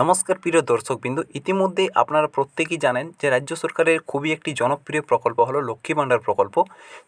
নমস্কার, প্রিয় দর্শকবৃন্দ। ইতিমধ্যে আপনারা প্রত্যেকেই জানেন যে রাজ্য সরকারের খুবই একটি জনপ্রিয় প্রকল্প হলো লক্ষ্মী ভাণ্ডার প্রকল্প,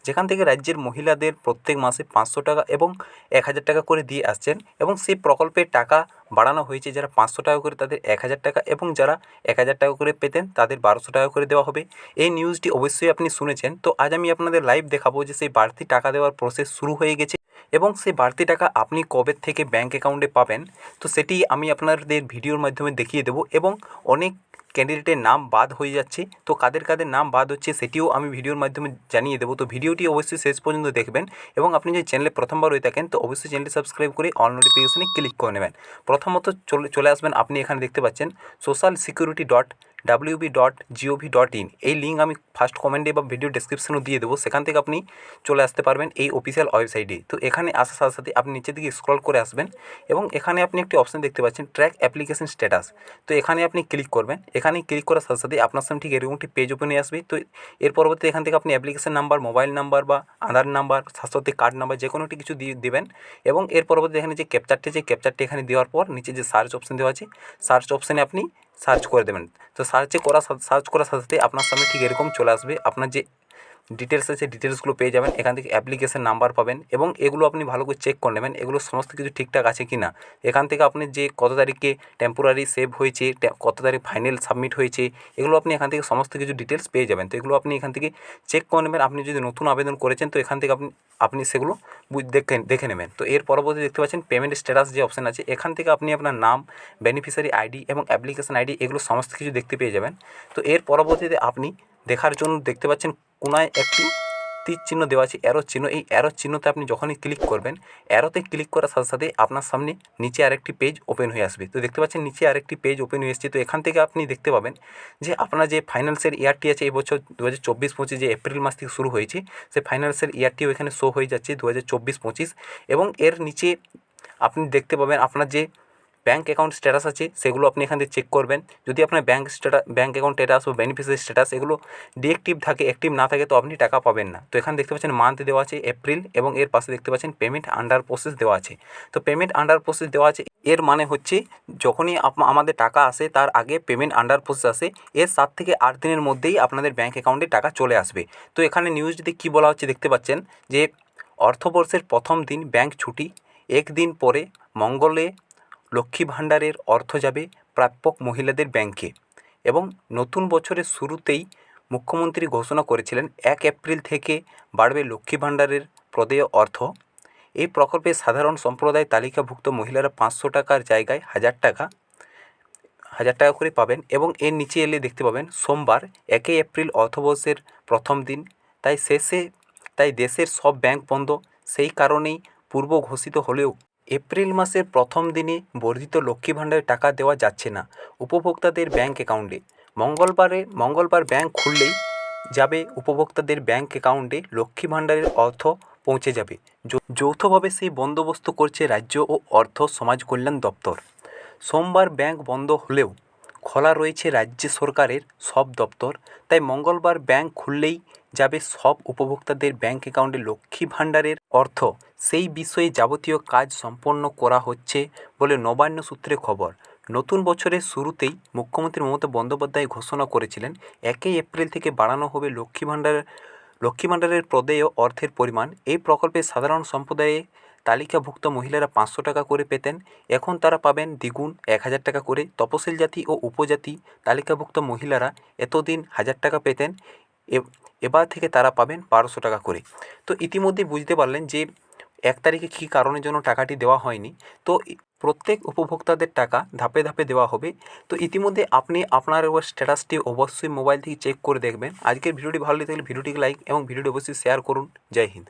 যেখান থেকে রাজ্যের মহিলাদের প্রত্যেক মাসে পাঁচশো টাকা এবং এক হাজার টাকা করে দিয়ে আসছেন এবং সেই প্রকল্পের টাকা বাড়ানো হয়েছে। যারা পাঁচশো টাকা করে তাদের এক হাজার টাকা এবং যারা এক হাজার টাকা করে পেতেন তাদের বারোশো টাকা করে দেওয়া হবে। এই নিউজটি অবশ্যই আপনি শুনেছেন। তো আজ আমি আপনাদের লাইভ দেখাবো যে সেই বাড়তি টাকা দেওয়ার প্রসেস শুরু হয়ে গেছে এবং সেই বাড়তি টাকা আপনি কবে থেকে ব্যাঙ্ক অ্যাকাউন্টে পাবেন? তো সেটি আমি আপনাদের ভিডিওর মাধ্যমে দেখিয়ে দেবো এবং অনেক ক্যান্ডিডেটের নাম বাদ হয়ে যাচ্ছে। তো কাদের কাদের নাম বাদ হচ্ছে সেটিও আমি ভিডিওর মাধ্যমে জানিয়ে দেবো। তো ভিডিওটি অবশ্যই শেষ পর্যন্ত দেখবেন এবং আপনি যদি চ্যানেলে প্রথমবার হয়ে থাকেন, তো অবশ্যই চ্যানেলটি সাবস্ক্রাইব করে অল নোটিফিকেশনে ক্লিক করে নেবেন। প্রথমত চলে আসবেন, আপনি এখানে দেখতে পাচ্ছেন social security dot WB dot GOV dot in এই লিঙ্ক আমি ফার্স্ট কমেন্টে বা ভিডিও ডেসক্রিপশনেও দিয়ে দেবো। সেখান থেকে আপনি চলে আসতে পারবেন এই অফিসিয়াল ওয়েবসাইটে তো এখানে আসার সাথে সাথে আপনি নিচের দিকে স্ক্রল করে আসবেন এবং এখানে আপনি একটি অপশন দেখতে পাচ্ছেন ট্র্যাক অ্যাপ্লিকেশন স্ট্যাটাস তো এখানে আপনি ক্লিক করবেন। এখানে ক্লিক করার সাথে সাথে আপনার সামনে ঠিক এরকম একটি পেজ ওপেনে আসবে। তো এর পরবর্তী এখান থেকে আপনি অ্যাপ্লিকেশন নাম্বার মোবাইল নাম্বার বা Aadhaar number Swasthya Sathi card number যে কোনো একটি কিছু দিয়ে দেবেন। এবং এর পরবর্তী এখানে যে ক্যাপচারটি যে ক্যাপচারটি এখানে দেওয়ার পর নিচে যে সার্চ অপশন দেওয়া আছে সার্চ অপশানে আপনি সার্চ করে দেবেন। তো সার্চে করা সার্চ করার সাথে সাথে আপনার সামনে ঠিক এরকম চলে আসবে। আপনার যে ডিটেলস আছে ডিটেলসগুলো পেয়ে যাবেন। এখান থেকে অ্যাপ্লিকেশন নাম্বার পাবেন এবং এগুলো আপনি ভালো করে চেক করে নেবেন, এগুলো সমস্ত কিছু ঠিকঠাক আছে কি না এখান থেকে আপনি যে কত তারিখে টেম্পোরারি সেভ হয়েছে কত তারিখ ফাইনাল সাবমিট হয়েছে, এগুলো আপনি এখান থেকে সমস্ত কিছু ডিটেলস পেয়ে যাবেন। তো এগুলো আপনি এখান থেকে চেক করে নেবেন। আপনি যদি নতুন আবেদন করেছেন, তো এখান থেকে আপনি আপনি সেগুলো দেখে দেখে নেবেন। তো এর পরবর্তী দেখতে পাচ্ছেন পেমেন্ট স্ট্যাটাস যে অপশান আছে, এখান থেকে আপনি আপনার নাম বেনিফিশিয়ারি আইডি এবং অ্যাপ্লিকেশন আইডি এগুলো সমস্ত কিছু দেখতে পেয়ে যাবেন। তো এর পরবর্তীতে আপনি দেখার জন্য দেখতে পাচ্ছেন কোনায় একটি তীর চিহ্ন দেওয়া আছে অ্যারো চিহ্ন। এই অ্যারো চিহ্নতে আপনি যখনই ক্লিক করবেন অ্যারোতে ক্লিক করার সাথে সাথে আপনার সামনে নিচে আরেকটি পেজ ওপেন হয়ে আসবে। তো দেখতে পাচ্ছেন, নিচে আরেকটি পেজ ওপেন হয়ে এসেছে। তো এখান থেকে আপনি দেখতে পাবেন যে আপনার যে ফাইন্যান্সের ইয়ারটি আছে, এই বছর দু হাজার চব্বিশ পঁচিশ যে এপ্রিল মাস থেকে শুরু হয়েছে, সেই ফাইন্যান্সের ইয়ারটিও এখানে শো হয়ে যাচ্ছে দু হাজার চব্বিশ পঁচিশ এবং এর নিচে আপনি দেখতে পাবেন আপনার যে ব্যাঙ্ক অ্যাকাউন্ট স্ট্যাটাস আছে, সেগুলো আপনি এখান থেকে চেক করবেন। যদি আপনার bank status bank account status ও বেনিফিসিয়ারি স্ট্যাটাস এগুলো ডিএক্টিভ থাকে অ্যাক্টিভ না থাকে, তো আপনি টাকা পাবেন না। তো এখানে দেখতে পাচ্ছেন মান্থ দেওয়া আছে এপ্রিল এবং এর পাশে দেখতে পাচ্ছেন পেমেন্ট আন্ডার প্রসেস দেওয়া আছে। তো পেমেন্ট আন্ডার প্রসেস দেওয়া আছে, এর মানে হচ্ছে যখনই আমাদের টাকা আসে, তার আগে পেমেন্ট আন্ডার প্রসেস আসে, এর সাত থেকে আট দিনের মধ্যেই আপনাদের ব্যাঙ্ক অ্যাকাউন্টে টাকা চলে আসবে। তো এখানে নিউজটিতে কী বলা হচ্ছে দেখতে পাচ্ছেন যে অর্থবর্ষের প্রথম দিন ব্যাঙ্ক ছুটি, একদিন পরে মঙ্গলে লক্ষ্মী ভাণ্ডারের অর্থ যাবে প্রাপক মহিলাদের ব্যাংকে এবং নতুন বছরের শুরুতেই মুখ্যমন্ত্রী ঘোষণা করেছিলেন, এক এপ্রিল থেকে বাড়বে লক্ষ্মী ভাণ্ডারের প্রদেয় অর্থ। এই প্রকল্পে সাধারণ সম্প্রদায় তালিকাভুক্ত মহিলারা পাঁচশো টাকার জায়গায় হাজার টাকা হাজার টাকা করে পাবেন এবং এর নিচে এলে দেখতে পাবেন সোমবার একই এপ্রিল অর্থবর্ষের প্রথম দিন। তাই শেষে, তাই দেশের সব ব্যাংক বন্ধ। সেই কারণেই পূর্ব ঘোষিত হলেও এপ্রিল মাসের প্রথম দিনে বর্ধিত লক্ষ্মী ভাণ্ডারের টাকা দেওয়া যাচ্ছে না উপভোক্তাদের ব্যাঙ্ক অ্যাকাউন্টে। মঙ্গলবারে, মঙ্গলবার ব্যাঙ্ক খুললেই যাবে উপভোক্তাদের ব্যাঙ্ক অ্যাকাউন্টে লক্ষ্মী ভাণ্ডারের অর্থ পৌঁছে যাবে। যৌথভাবে সেই বন্দোবস্ত করছে রাজ্য ও অর্থ সমাজ কল্যাণ দপ্তর। সোমবার ব্যাঙ্ক বন্ধ হলেও খোলা রয়েছে রাজ্য সরকারের সব দপ্তর, তাই মঙ্গলবার ব্যাঙ্ক খুললেই যাবে সব উপভোক্তাদের ব্যাঙ্ক অ্যাকাউন্টে লক্ষ্মী ভাণ্ডারের অর্থ, সেই বিষয়ে যাবতীয় কাজ সম্পন্ন করা হচ্ছে বলে নবান্ন সূত্রে খবর। নতুন বছরের শুরুতেই মুখ্যমন্ত্রী মমতা বন্দ্যোপাধ্যায় ঘোষণা করেছিলেন, একই এপ্রিল থেকে বাড়ানো হবে লক্ষ্মী ভাণ্ডারের লক্ষ্মী ভাণ্ডারের প্রদেয় অর্থের পরিমাণ। এই প্রকল্পে সাধারণ সম্প্রদায়ে তালিকাভুক্ত মহিলারা পাঁচশো টাকা করে পেতেন। এখন তারা পাবেন দ্বিগুণ, এক হাজার টাকা করে। তপশিল জাতি ও উপজাতি তালিকাভুক্ত মহিলারা এতদিন হাজার টাকা পেতেন। এবার থেকে তারা পাবেন বারোশো টাকা করে। তো ইতিমধ্যে বুঝতে পারলেন যে এক তারিখে কী কারণের জন্য টাকাটি দেওয়া হয়নি। তো প্রত্যেক উপভোক্তাদের টাকা ধাপে ধাপে দেওয়া হবে। তো ইতিমধ্যে আপনি আপনার স্ট্যাটাসটি অবশ্যই মোবাইল থেকে চেক করে দেখবেন। আজকের ভিডিওটি ভালো লেগে থাকলে ভিডিওটিকে লাইক এবং ভিডিওটি অবশ্যই শেয়ার করুন। জয় হিন্দ।